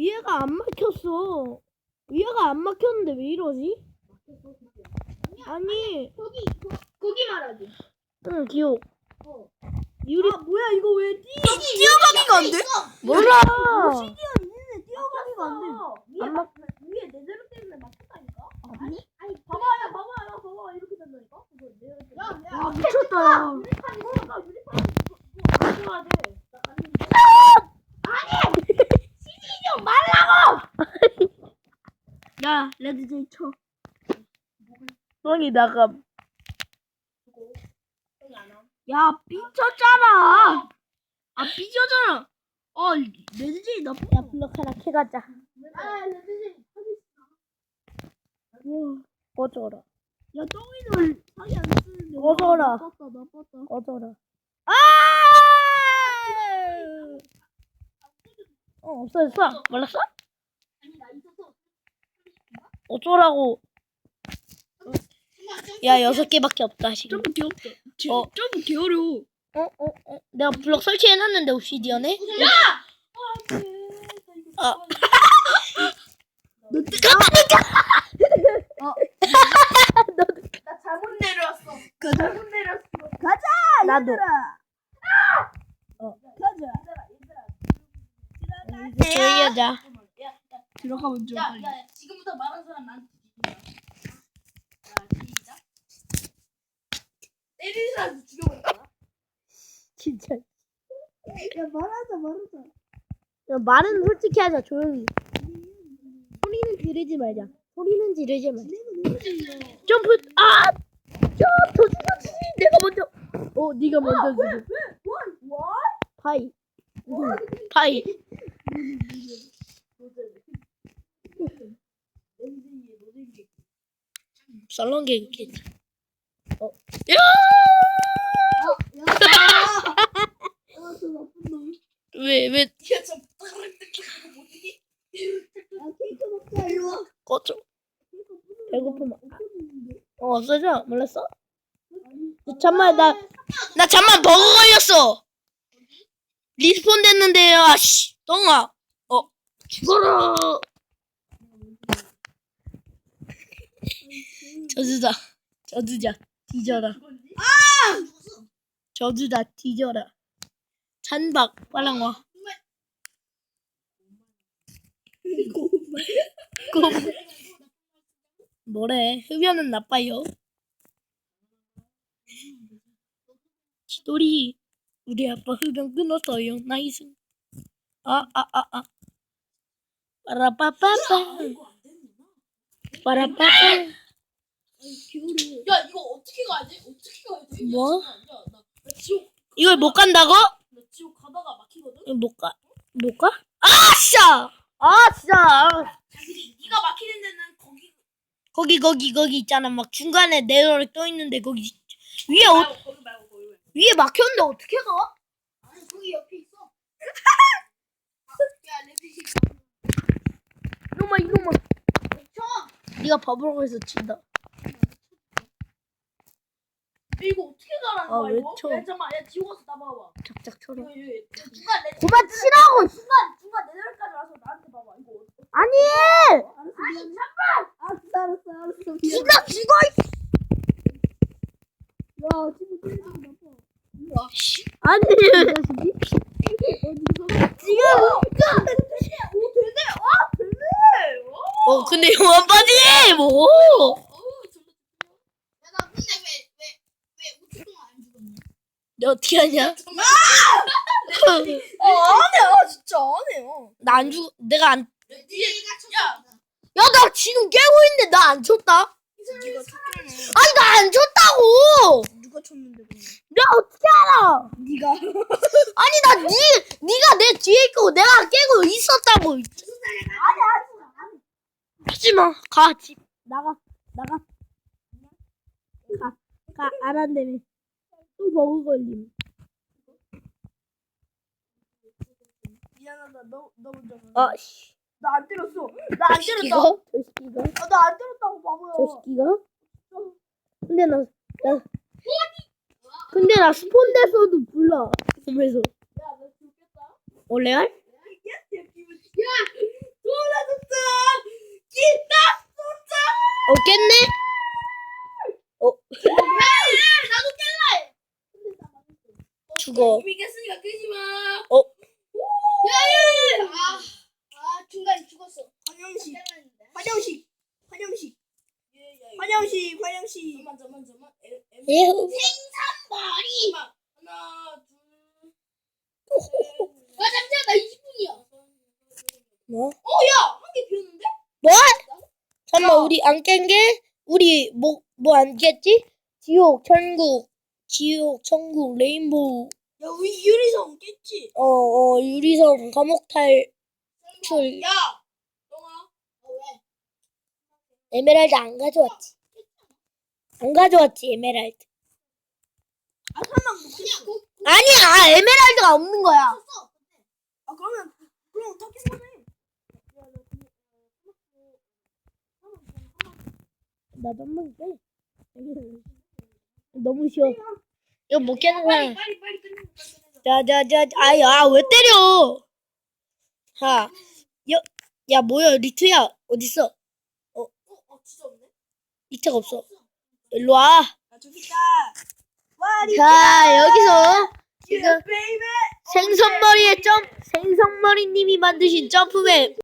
위에가 안 막혔어. 위에가 안 막혔는데 왜 이러지? 아니, 거기 거, 거기 말하지. 응, 기억. 어. 유리. 아 뭐야 이거 왜 뛰? 뛰어가기가 안 돼? 몰라. 시디언 있는데 뛰어가기가 안 돼. 위에 안 막 위에 내대로 때문에 막혔다니까. 아니 아니 봐봐 야 봐봐 야 봐봐 이렇게 된다니까. 야, 야, 아 미쳤다. 유리판 이거가 유리판 가져야 돼. 나 갔는데. 야, 레드제이 쳐. 형이 나감. 야, 삐쳤잖아. 아, 삐졌잖아. 어, 레드제이 너. 야, 블럭 하나 캐가자. 아 우와, 꺼져라. 야 똥이들 사기 안 쓰는데. 꺼져라. 나빴다 나빴다. 꺼져라. 아! 어, 없어졌어. 몰랐어? 아니 나 있었어. 어쩌라고. 야, 여섯 개밖에 없다, 지금. 좀 귀엽다. 지- 어. 좀 귀여워. 어, 어, 어. 내가 블럭 설치해놨는데, 옵시디언에? 아. 너 뜨. 나 잘못 내려왔어. 가자. 잘못. 가자. 나도. 어. 이제 조용히 하자. 야, 야, 들어가면 좀. 야. 야, 지금부터 말한 사람 나한테 죽인다. 자, 시작. 때리는 사람. 진짜. 야 말하자 말하자. 야, 말은 솔직히 하자, 조용히. 소리는 지르지 말자. 소리는 지르지 말자. 점프, 아! 점프, 죽였지! 내가 먼저. 어, 네가 먼저 죽여. 뭐? 파이. 응, 파이. 썰렁게 있겠지. 어. 야! 아저 나쁜 놈. 왜, 왜, 야, 저 따르릉 뜯기는 거 못이니? 아 케이크 먹자 일로 와. 꺼져. 배고프면. 어, 없어져? 몰랐어? 잠만, 나, 나 잠만 버그 걸렸어! 리스폰 됐는데요, 아씨. 똥아. 어, 죽어라. 저주다. 저주자. 뒤져라. 저주다. 뒤져라. 찬박. 빨랑 와. 고. 뭐래? 흡연은 나빠요. 지돌이. 우리 아빠 흡연 끊었어요. 나이스. 아, 아, 아, 아. 빠라빠빠빠. 빠라빠빠. 야, 이거 어떻게 가야지? 어떻게 가야지? 뭐? 야, 나, 나 지옥, 이걸 못 간다고? 나 지옥 가다가 막히거든? 이거 못 가. 못 가? 아, 진짜! 아, 진짜! 네가 막히는 데는 거기 거기, 거기, 거기 있잖아. 막 중간에 네더를 떠 있는데 거기 위에 어, 말고 거기 말고 거기 말고. 위에 막혔는데 어떻게 가? 아니, 거기 옆에 있어. 야, 레드지. 이놈아, 이놈아. 쳐! 네가 바보라고 해서 친다. 이거 어떻게 가라는 아, 왜? 쳐? 야, 잠깐만, 야, 지옥 가서 나봐봐. 작작처럼. 여기, 여기, 여기. 중간 레드. 그만 치라고! 중간, 중간 레벨까지 와서 나한테 봐봐. 이거 어떻게. 아니! 아니, 잠깐! 알았어 알았어 알았어. 네가 죽어! 야 지금 때리지 나빠. 아니! 지금! 오, 되네! 와, 되네! 와! 어, 근데 영화 빠지! 뭐! 어우, 정말. 야, 나 근데 왜, 왜, 왜 5초 동안 안 죽었냐? 내가 어떻게 하냐? 아, 안 해요, 진짜 안 해요. 나 안 죽, 내가 안, 네가 쳤어. 야, 나 지금 깨고 있는데 나 안 쳤다? 네가 쳤잖아. 아니, 나안 쳤다고! 누가 쳤는데, 그러면? 내가 어떻게 알아? 네가. 아니, 나 니, 니가 내 뒤에 있고 내가 깨고 있었다고. 하지 마. 가, 집. 나가, 나가. 가, 가, 안 한다며. 또 버그 걸림. 미안하다. 너, 너 먼저. 아, 씨. 나 안 때렸어. 나 안 때렸다. 저 새끼가? 아, 나안 때렸다고 바보야. 저 새끼가? 근데 나, 나. 근데 나 스폰 됐어도 불러. 그래서. 올레알? 야, 돌아졌어! 기타 쏜다. 어, 깼네? 죽어. 이미 깼으니까 끄지 마. 어, 야 야 야. 아, 아 중간에 죽었어. 환영식. 환영식. 예, 환영식. 환영식. 잠만 잠만 잠만. 에휴. 생선머리. 하나 둘. 아 잠시만 나 20분이야. 뭐? 어 야 한 개 비었는데? 뭐? 잠깐만, 우리 안 깬 게? 우리 뭐, 뭐 안 깼지? 지옥, 천국, 지옥, 천국, 레인보우, 야 우리 유리성 깼지? 어, 어, 유리섬, 감옥 탈출, 야. 너가 어, 왜? 에메랄드 안 가져왔지. 안 가져왔지, 에메랄드. 아 설마 못 아니야 깼어. 그 아니야, 에메랄드가 없는 거야. 썼어. 아 그러면 그럼 다 깼네. 나도 한번 깨. 너무 쉬워. 이거 못 깨는 사람. 빨리 빨리. 자, 자, 자, 아야, 왜 때려? 자, 야, 야, 뭐야, 리트야, 어딨어? 어, 어 진짜 없네. 리트가 없어. 일로 와. 나 저기 있다. 와 자, 여기서 지금 베이베. 생선머리의 점, 생선머리님이 만드신 점프맵